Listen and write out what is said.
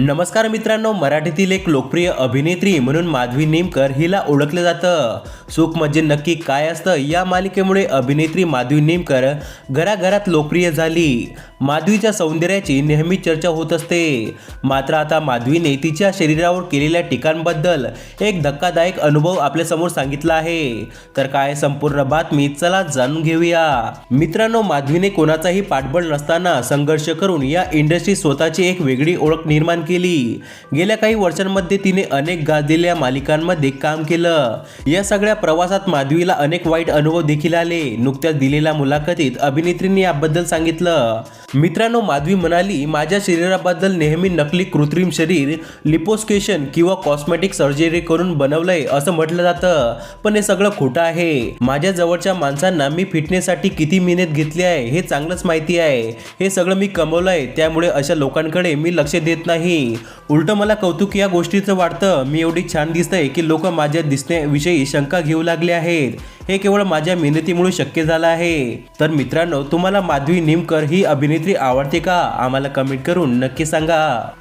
नमस्कार मित्रांनो मराठीतील एक लोकप्रिय अभिनेत्री म्हणून माधवी नेमकर हिला ओळखलं जातं. सुख म्हणजे नक्की काय असतं? या मालिकेमुळे अभिनेत्री माधवी नेमकर घराघरात लोकप्रिय झाली. माधवीच्या सौंदर्याची नेहमी चर्चा होत असते. मात्र आता माधवीने तिच्या शरीरावर केलेल्या टीकांबद्दल एक धक्कादायक अनुभव आपल्यासमोर सांगितला आहे. तर काय संपूर्ण बातमी चला जाणून घेऊया. मित्रांनो माधवीने कोणाचाही पाठबळ नसताना संघर्ष करून या इंडस्ट्री स्वतःची एक वेगळी ओळख निर्माण केली. गेल्या काही वर्षांमध्ये तिने अनेक गाजलेल्या मालिकांमध्ये काम केलं. या सगळ्या प्रवासात माधवीला अनेक वाईट अनुभव देखील आले. नुकत्याच दिलेल्या मुलाखतीत अभिनेत्रींनी याबद्दल सांगितलं. मित्रांनो माधवी म्हणाली माझ्या शरीराबद्दल नेहमी नकली कृत्रिम शरीर लिपोस्केशन किंवा कॉस्मेटिक सर्जरी करून बनवलंय असं म्हटलं जातं. पण हे सगळं खोटं आहे. माझ्या जवळच्या माणसांना मी फिटनेससाठी किती मेहनत घेतली आहे हे चांगलंच माहिती आहे. हे सगळं मी कमवलंय त्यामुळे अशा लोकांकडे मी लक्ष देत नाही. उलट मला कौतुक या गोष्टीचं वाटतं. मी एवढी छान दिसतंय की लोक माझ्या दिसण्याविषयी शंका घेऊ लागले आहेत. हे केवळ माझ्या मेहनतीमुळे शक्य झालं आहे. तर मित्रांनो तुम्हाला माधवी निमकर ही अभिनेत्री आवडते का? आम्हाला कमेंट करून नक्की सांगा.